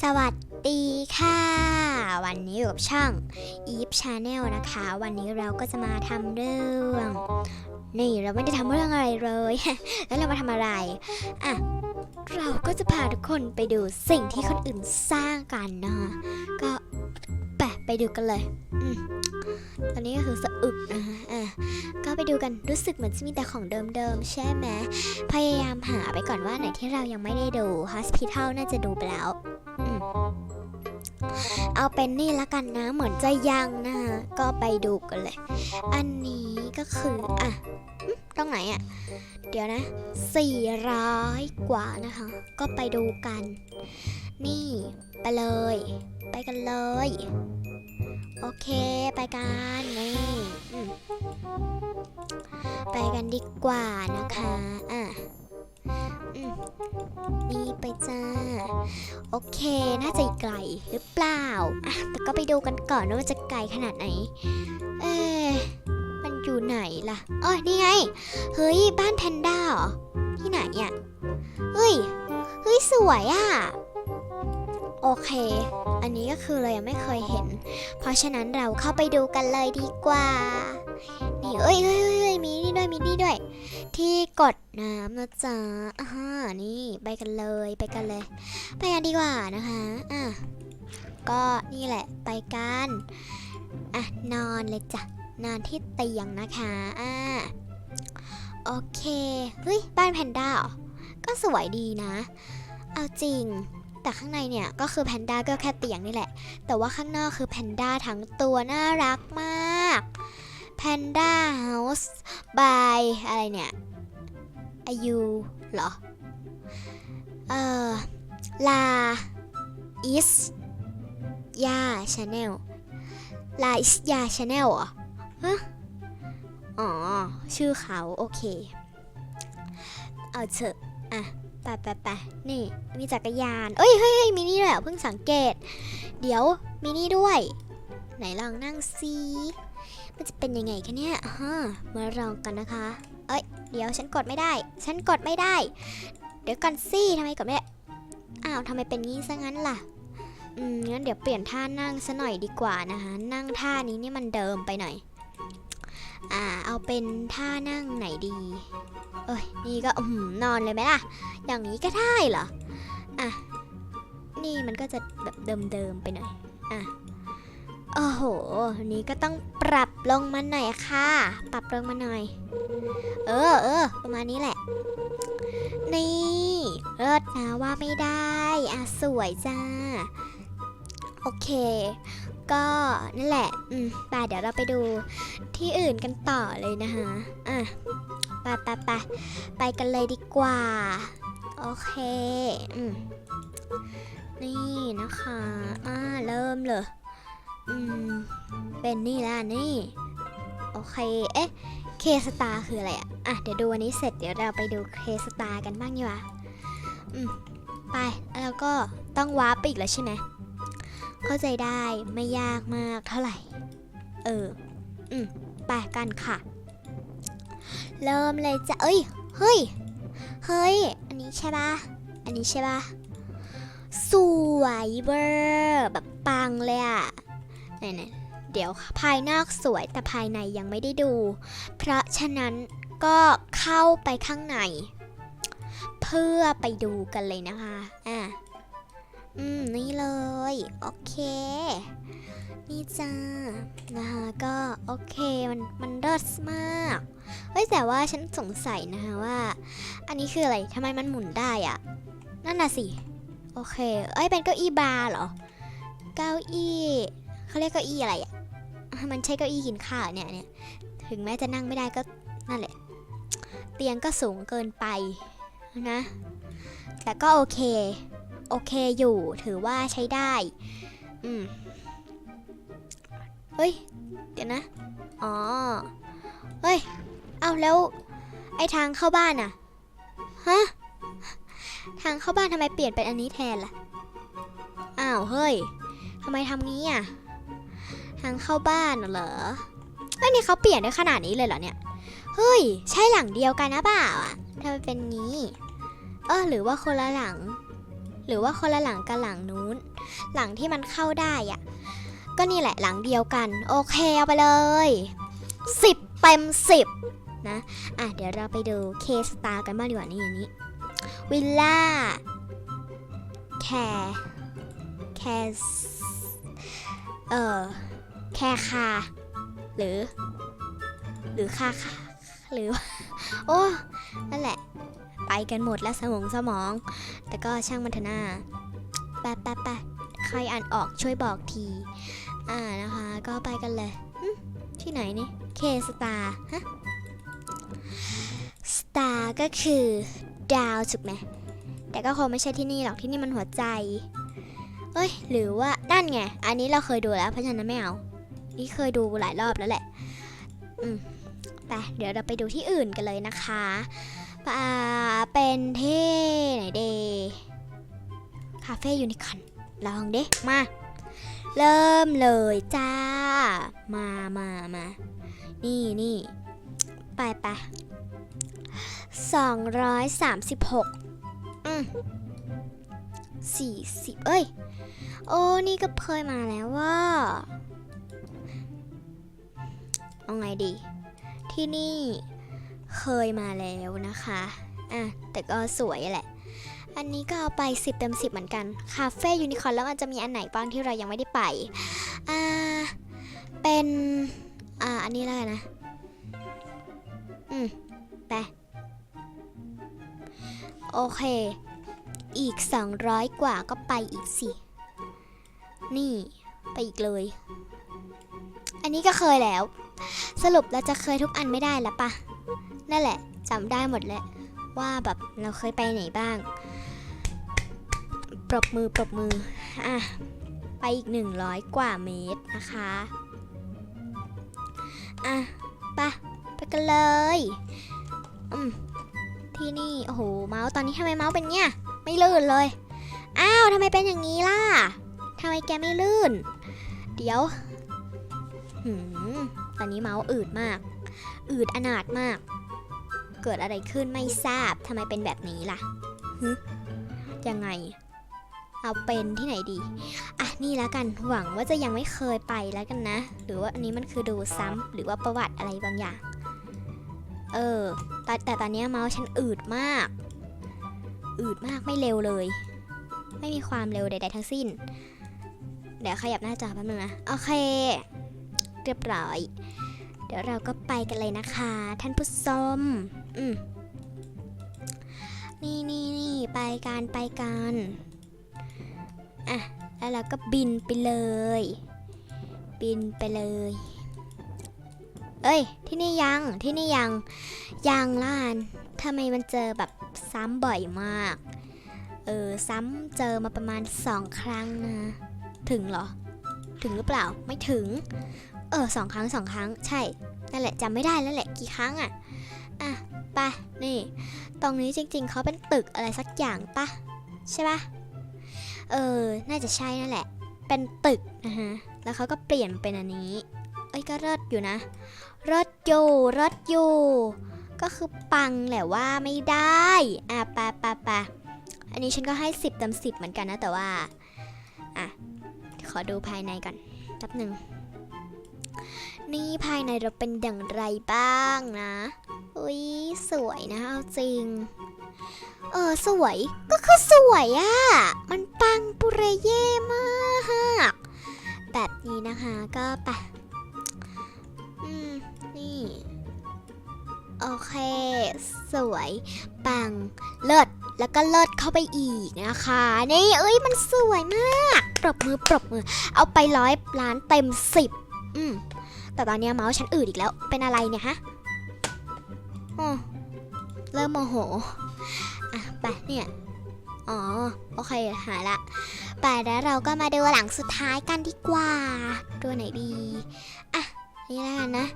สวัสดีค่ะ วันนี้อยู่กับช่อง Eve Channel นะคะ วันนี้เราก็จะมาทำเรื่อง นี่เราไม่ได้ทำเรื่องอะไรเลย แล้วเรามาทำอะไร อะ เราก็จะพาทุกคนไปดูสิ่งที่คนอื่นสร้างกันนะคะก็ไปไปดูกันเลยอื ตอนนี้ก็คือสะอึกนะคะอะก็ไปดูกันรู้สึกเหมือนจะมีแต่ของเดิมๆ ใช่ไหมพยายามหาไปก่อนว่าไหนที่เรายังไม่ได้ดู Hospital น่าจะดูไปแล้วอืมเอาเป็นนี่ละกันนะ เหมือนจะยังนะคะก็ไปดูกันเลย อันนี้ก็คืออะตรงไหนอะ่ะ เดี๋ยวนะ 400 กว่านะคะ ก็ไปดูกัน นี่ ไปเลย ไปกันเลย โอเค ไปกันนี่ไปกันดีกว่านะคะอะนี่ไปจ้า โอเค น่าจะไกลหรือเปล่าอะแต่ก็ไปดูกันก่อนว่าจะไกลขนาดไหน เอ๊มันอยู่ไหนล่ะอ๋อนี่ไง เฮ้ย บ้านแพนด้าเหรอ ที่ไหนอะเฮ้ย เฮ้ย สวยอะ โอเค อันนี้ก็คือเรายังไม่เคยเห็น เพราะฉะนั้นเราเข้าไปดูกันเลยดีกว่า นี่เอ้ยเฮ้ยเฮ้ยมีนี่ด้วยมีนี่ด้วย ที่กดน้ำนะจ๊ะอ่านี่ไปกันเลยไปกันเลย ไปกันดีกว่านะคะอะก็นี่แหละไปกันอะนอนเลยจ้ะนอนที่เตียงนะคะอะโอเคเฮ้ยบ้านแพนด้าก็สวยดีนะ เอาจริง แต่ข้างในเนี่ยก็คือแพนด้าก็แค่เตียงนี่แหละ แต่ว่าข้างนอกคือแพนด้าทั้งตัวน่ารักมากแพนด้าเฮาส์บายอะไรเนี่ยอายุเหรอ เอ่อ ลาอิสยาชาแนลลาอิสยาชาแนลเหรอฮะอ๋อ ชื่อเขา โอเค เอาเถอะ อะ ปไปไปนี่มีจักรยาน เอ้ยเฮ้ยเฮ้ยมีนี่ด้วยเพิ่งสังเกต เดี๋ยวมีนี่ด้วย ไหนลองนั่งซิมันจะเป็นยังไงคะเนี่ยฮะมาลองกันนะคะ เอ้ย เดี๋ยวฉันกดไม่ได้ ฉันกดไม่ได้ เดี๋ยวก่อนสิทำไมกดไม่ได้ อ้าวทำไมเป็นงี้ซะงั้นล่ะ อืมงั้นเดี๋ยวเปลี่ยนท่านั่งซะหน่อยดีกว่านะคะ นั่งท่านี้นี่มันเดิมไปหน่อย อ่า เอาเป็นท่านั่งไหนดี เอ้ย นี่ก็อืมนอนเลยไหมล่ะ อย่างนี้ก็ได้เหรอ อะ นี่มันก็จะแบบเดิมๆไปหน่อย อะ โอ้โหนนี้ก็ต้องปรับลงมาหน่อยค่ะ ปรับลงมาหน่อย เออเออประมาณนี้แหละ นี่เลิศนะว่าไม่ได้ อะ สวยจ้า โอเค ก็นั่นแหละ อืมไปเดี๋ยวเราไปดูที่อื่นกันต่อเลยนะคะอะไปไปไปไปกันเลยดีกว่า โอเค อืมนี่นะคะ อ่า เริ่มเลยอืม เป็นนี่ละนี่ โอเค เอ๊ะ เคสตาคืออะไรอะอะ เดี๋ยวดูวันนี้เสร็จ เดี๋ยวเราไปดูเคสตากันบ้างดีกว่า อืม ไป แล้วก็ต้องวาร์ปไปอีกแล้วใช่ไหม เข้าใจได้ไม่ยากมากเท่าไหร่ เออ อืมไปกันค่ะ เริ่มเลยจะเอ้ย เฮ้ย เฮ้ย อันนี้ใช่ปะอันนี้ใช่ปะสวยเวอร์แบบปังเลยอะไหนๆเดี๋ยวภายนอกสวยแต่ภายในยังไม่ได้ดู เพราะฉะนั้นก็เข้าไปข้างใน เพื่อไปดูกันเลยนะคะ อะ อืม นี่เลย โอเค นี่จ้า นะคะ ก็ โอเค มัน มันเลิศมาก เฮ้ย แต่ว่าฉันสงสัยนะคะว่า อันนี้คืออะไรทำไมมันหมุนได้อะนั่นน่ะสิ โอเค เอ้ย เป็นเก้าอี้บาร์เหรอ เก้าอี้เขาเรียกเก้าอี้อะไรอะมันใช่เก้าอี้กินข้าวเนี่ยเนี่ย ถึงแม้จะนั่งไม่ได้ก็นั่นแหละ เตียงก็สูงเกินไปนะ แต่ก็โอเค โอเคอยู่ถือว่าใช้ได้ อืม เฮ้ย เดี๋ยวนะ อ๋อ เฮ้ย เอาแล้ว ไอทางเข้าบ้านอะฮะ ทางเข้าบ้านทำไมเปลี่ยนเป็นอันนี้แทนล่ะ อ้าว เฮ้ยทำไมทำงี้อะ ทางเข้าบ้านเหรอเฮ้ยนี่เขาเปลี่ยนได้ขนาดนี้เลยเหรอเนี่ย เฮ้ย ใช่หลังเดียวกันนะเปล่าอะทำไมเป็นงี้ เออหรือว่าคนละหลัง หรือว่าคนละหลังกับหลังนู้น หลังที่มันเข้าได้อะก็นี่แหละหลังเดียวกัน โอเคเอาไปเลย 10เต็ม10 นะ อะเดี๋ยวเราไปดูเคสตากันบ้างดีกว่านี่อันนี้ วิลล่า แคร์แคร์เอ่อ แคร์คา หรือ หรือคาคาหรือ โอ้ นั่นแหละ ไปกันหมดแล้วสมองสมอง แต่ก็ช่างมันเถอะนาแปะแปะแปะใครอ่านออกช่วยบอกที อ่านะคะ ก็ไปกันเลยที่ไหนนี่เคสตาร์ฮะสตาร์ก็คือดาวถูกไหมแต่ก็คงไม่ใช่ที่นี่หรอกที่นี่มันหัวใจ เอ้ย หรือว่านั่นไง อันนี้เราเคยดูแล้วเพราะฉะนั้นไม่เอา นี่เคยดูหลายรอบแล้วแหละ อืมไปเดี๋ยวเราไปดูที่อื่นกันเลยนะคะ ป่าเป็นที่ไหนเดคาเฟ่ยูนิคอนลองเด้มา เริ่มเลยจ้า มามามานี่นี่ไปไปสองร้อยสามสิบหกอืมสี่สิบเอ้ย โอ้นี่ก็เคยมาแล้วว่า เอาไงดี ที่นี่ เคยมาแล้วนะคะ อะ แต่ก็สวยแหละ อันนี้ก็เอาไป 10 เต็ม 10 เหมือนกัน คาเฟ่ยูนิคอร์นแล้วมันจะมีอันไหนบ้างที่เรายังไม่ได้ไป อ่า เป็น อ่า อันนี้แล้วกันนะ อืม ไป โอเค อีก 200 กว่าก็ไปอีกสิ นี่ ไปอีกเลย อันนี้ก็เคยแล้ว สรุปเราจะเคยทุกอันไม่ได้แล้วปะ นั่นแหละจำได้หมดแล้วว่าแบบเราเคยไปไหนบ้าง ปรบมือปรบมืออะไปอีก 100 กว่าเมตรนะคะอะไปะไปกันเลยอืมที่นี่โอ้โหเมาส์ตอนนี้ทำไมเมาส์เป็นเนี่ยไม่ลื่นเลยอ้าวทำไมเป็นอย่างนี้ล่ะทำไมแกไม่ลื่น เดี๋ยวหืมตอนนี้เมาส์อืดมาก อืดอนาถมาก เกิดอะไรขึ้นไม่ทราบทำไมเป็นแบบนี้ล่ะฮึยังไง เอาเป็นที่ไหนดี อะนี่แล้วกันหวังว่าจะยังไม่เคยไปแล้วกันนะ หรือว่าอันนี้มันคือดูซ้ำหรือว่าประวัติอะไรบางอย่าง เออแต่แต่ตอนนี้เมาส์ฉันอืดมาก อืดมากไม่เร็วเลย ไม่มีความเร็วใดๆทั้งสิ้น เดี๋ยวขยับหน้าจอแป๊บนึงนะ โอเค เรียบร้อย เดี๋ยวเราก็ไปกันเลยนะคะ ท่านผู้ชม อืมนี่นี่นี่ไปกันไปกันอะแล้วเราก็บินไปเลย บินไปเลยเอ้ย ที่นี่ยังที่นี่ยังยังล้านทำไมมันเจอแบบซ้ำบ่อยมาก เออซ้ำเจอมาประมาณสองครั้งนะ ถึงเหรอ ถึงหรือเปล่าไม่ถึง เออสองครั้งสองครั้ง ใช่นั่นแหละจำไม่ได้แล้วแหละกี่ครั้งอะอะ ไปนี่ ตรงนี้จริงๆ เขาเป็นตึกอะไรสักอย่างปะใช่ปะเออ น่าจะใช่นั่นแหละ เป็นตึกนะฮะ แล้วเขาก็เปลี่ยนเป็นอันนี้ เอ้ยก็เลิศอยู่นะเลิศอยู่เลิศอยู่ ก็คือปังแหละว่าไม่ได้ อะปะปะปะอันนี้ฉันก็ให้ 10เต็ม10 เหมือนกันนะแต่ว่า อะ ขอดูภายในก่อนแป๊บหนึ่ง นี่ภายในเราเป็นอย่างไรบ้างนะ อุ้ยสวยนะเอาจริง เออสวยก็คือสวยอะ่ะ มันปังปุเรเย่มาก แบบนี้นะคะก็ไปะอืม นี่ โอเค สวย ปัง เลิศแล้วก็เลิศเข้าไปอีกนะคะ นี่เอ้ยมันสวยมาก ปรบมือปรบมือ เอาไปร้อยล้านเต็มสิบอืม แต่ตอนนี้เมาส์ฉันอืดอีกแล้ว เป็นอะไรเนี่ยฮะอ๋อเริ่มโมโห อะไปเนี่ย อ๋อ โอเค หายละไปแล้วเราก็มาดูหลังสุดท้ายกันดีกว่า ตัวไหนดี อะ นี่แล้วกันนะ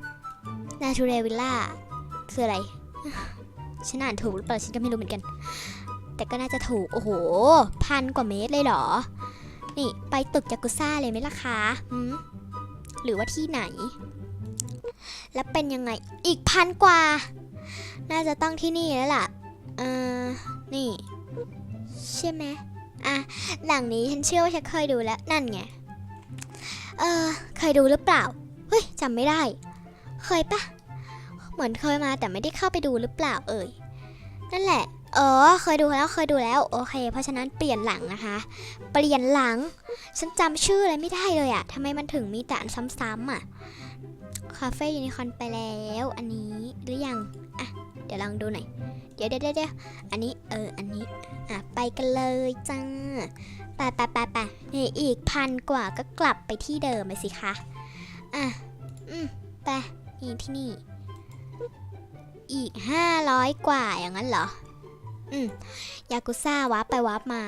นาทูเรวิลล่าคืออะไร ฉันอ่านถูกหรือเปล่าฉันก็ไม่รู้เหมือนกัน แต่ก็น่าจะถูก โอ้โห พันกว่าเมตรเลยเหรอ นี่ ไปตึกจากุซ่าเลยไหมล่ะคะหืม หรือว่าที่ไหน แล้วเป็นยังไงอีกพันกว่า น่าจะต้องที่นี่แล้วล่ะเออนี่ใช่ไหมอะหลังนี้ฉันเชื่อว่าฉันเคยดูแล้วนั่นไงเออเคยดูหรือเปล่าเฮ้ยจำไม่ได้ เคยปะเหมือนเคยมาแต่ไม่ได้เข้าไปดูหรือเปล่าเอ่ยนั่นแหละ เออเคยดูแล้วเคยดูแล้วโอเค เพราะฉะนั้นเปลี่ยนหลังนะคะ เปลี่ยนหลัง ฉันจำชื่ออะไรไม่ได้เลยอะทำไมมันถึงมีแต่อันซ้ำๆอะคาเฟ่ยูนิคอนไปแล้วอันนี้หรือยังอะเดี๋ยวลองดูหน่อยเดี๋ยวเดี๋ยวเดี๋ยวอันนี้เอออันนี้อะไปกันเลยจ้าไปไปไปไปนี่อีกพันกว่าก็กลับไปที่เดิมไปสิคะอะอืมไปนี่ที่นี่ อีกห้าร้อยกว่าอย่างนั้นเหรอ อืมยากุซ่าวาร์ปไปวาร์ปมา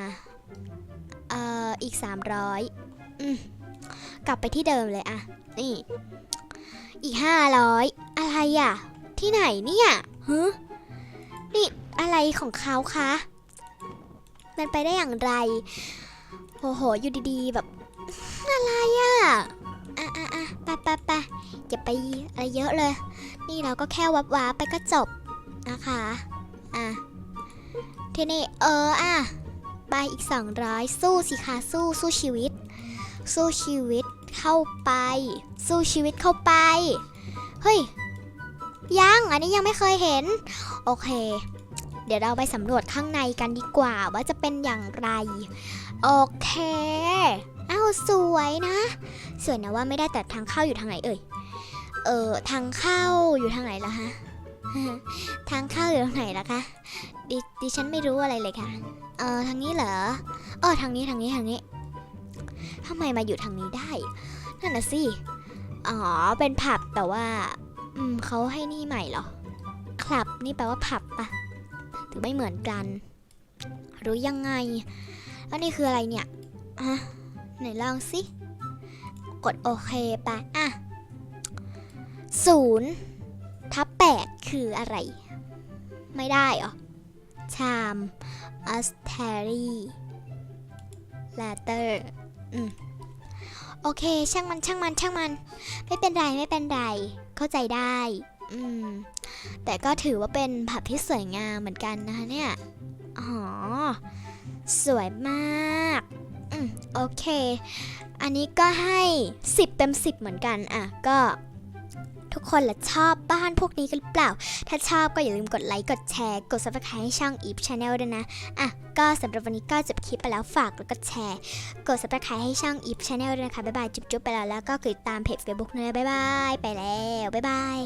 เอ่อ อีกสามร้อยอืม กลับไปที่เดิมเลยอะนี่ อีกห้าร้อยอะไรอะที่ไหนเนี่ยฮึนี่อะไรของเขาคะ มันไปได้อย่างไรโอ้โห อยู่ดีๆ แบบ อะไรอะอะอะอะไปไปไปอย่าไปอะไรเยอะเลย นี่เราก็แค่วับว้าไปก็จบนะคะ อะ ทีนี้เอออะไปอีก 200 สู้สิคะสู้สู้ชีวิต สู้ชีวิตเข้าไป สู้ชีวิตเข้าไปเฮ้ยยังอันนี้ยังไม่เคยเห็น โอเค เดี๋ยวเราไปสำรวจข้างในกันดีกว่าว่าจะเป็นอย่างไร โอเคอ้าวสวยนะ สวยนะว่าไม่ได้แต่ทางเข้าอยู่ทางไหนเอ่ยเออทางเข้าอยู่ทางไหนล่ะฮะ ทางเข้าอยู่ทางไหนล่ะคะดดิฉันไม่รู้อะไรเลยค่ะ เออทางนี้เหรอเออทางนี้ทางนี้ทางนี้ทำไมมาอยู่ทางนี้ได้ นั่นน่ะสิ อ๋อ เป็นผับแต่ว่า อืมเขาให้นี่ใหม่เหรอ คลับนี่แปลว่าผับปะถือไม่เหมือนกัน รู้ยังไง แล้วนี่คืออะไรเนี่ยฮะไหนลองสิ กดโอเคไปะอะศูนย์ทับแปด คืออะไร ไม่ได้เหรอ ชามอัสเทอรี่ลาเตอร์อืมโอเค ช่างมันช่างมันช่างมัน ไม่เป็นไรไม่เป็นไร เข้าใจได้ อืม แต่ก็ถือว่าเป็นผับที่สวยงามเหมือนกันนะคะเนี่ย อ๋อ สวยมาก อืม โอเค อันนี้ก็ให้ 10 เต็ม 10 เหมือนกัน อะ ก็ ทุกคนละชอบบ้านพวกนี้กันหรือเปล่า ถ้าชอบก็อย่าลืมกดไลค์ กดแชร์ กด subscribe ให้ช่องอีฟช anel ด้วยนะ อะ ก็สำหรับวันนี้ก็จบคลิปไปแล้วฝากแล้วก็แชร์ กด subscribe ให้ช่องอีฟช anel ด้วยนะคะ บ๊ายบาย จุ๊บๆไปแล้วแล้วก็ติดตามเพจ Facebook ด้วยนะบ๊ายบาย ไปแล้ว บ๊ายบาย